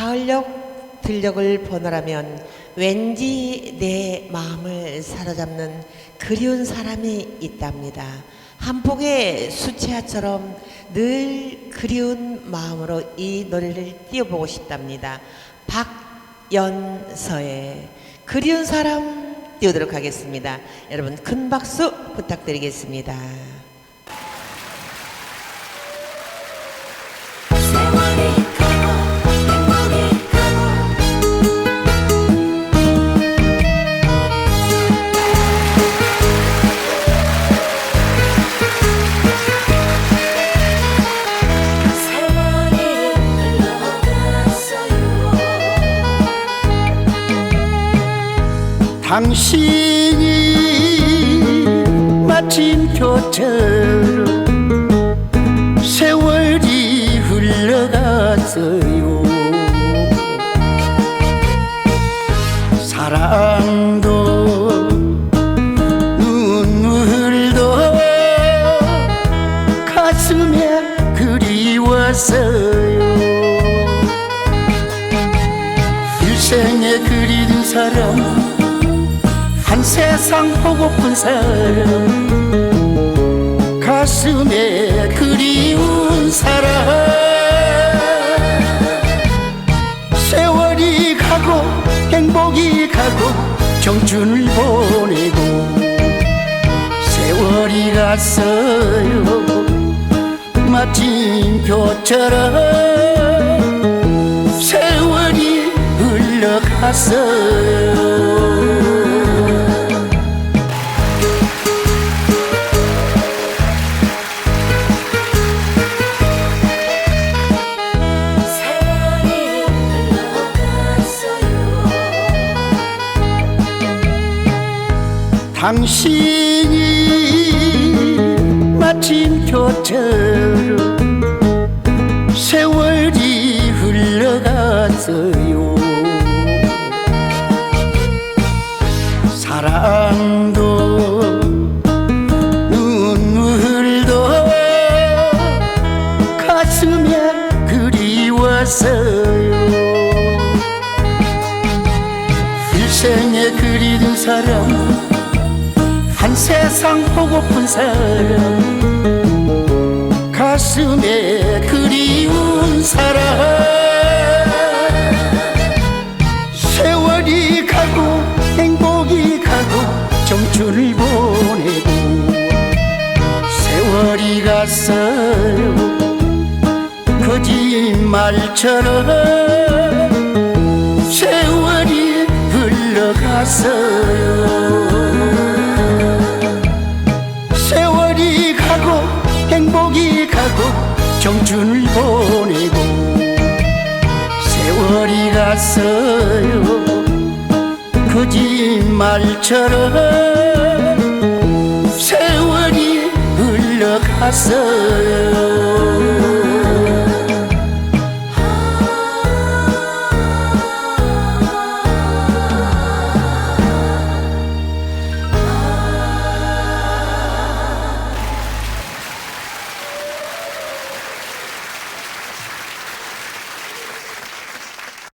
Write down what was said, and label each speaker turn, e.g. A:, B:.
A: 가을역 들녘을 보노라면 왠지 내 마음을 사로잡는 그리운 사람이 있답니다. 한 폭의 수채화처럼 늘 그리운 마음으로 이 노래를 띄워보고 싶답니다. 박연서의 그리운 사람 띄우도록 하겠습니다. 여러분 큰 박수 부탁드리겠습니다.
B: 당신이 마침표처럼 세월이 흘러갔어요. 사랑도 눈물도 가슴에 그리웠어요. 일생에 그리는 사람 한 세상 보고픈 사람 가슴에 그리운 사람 세월이 가고 행복이 가고 청춘을 보내고 세월이 갔어요. 마침표처럼 세월이 흘러갔어요 당신이 마침표처럼 세월이 흘러갔어요. 사랑도 눈물도 가슴에 그리웠어요. 일생에 그리는 사람 한 세상 보고픈 사람. 가슴에 그리운 사람. 세월이 가고 행복이 가고 청춘을 보내고 세월이 갔어요 거짓말처럼 세월이 흘러갔어요 행복이 가고 청춘을 보내고 세월이 갔어요. 거짓말처럼 세월이 흘러갔어요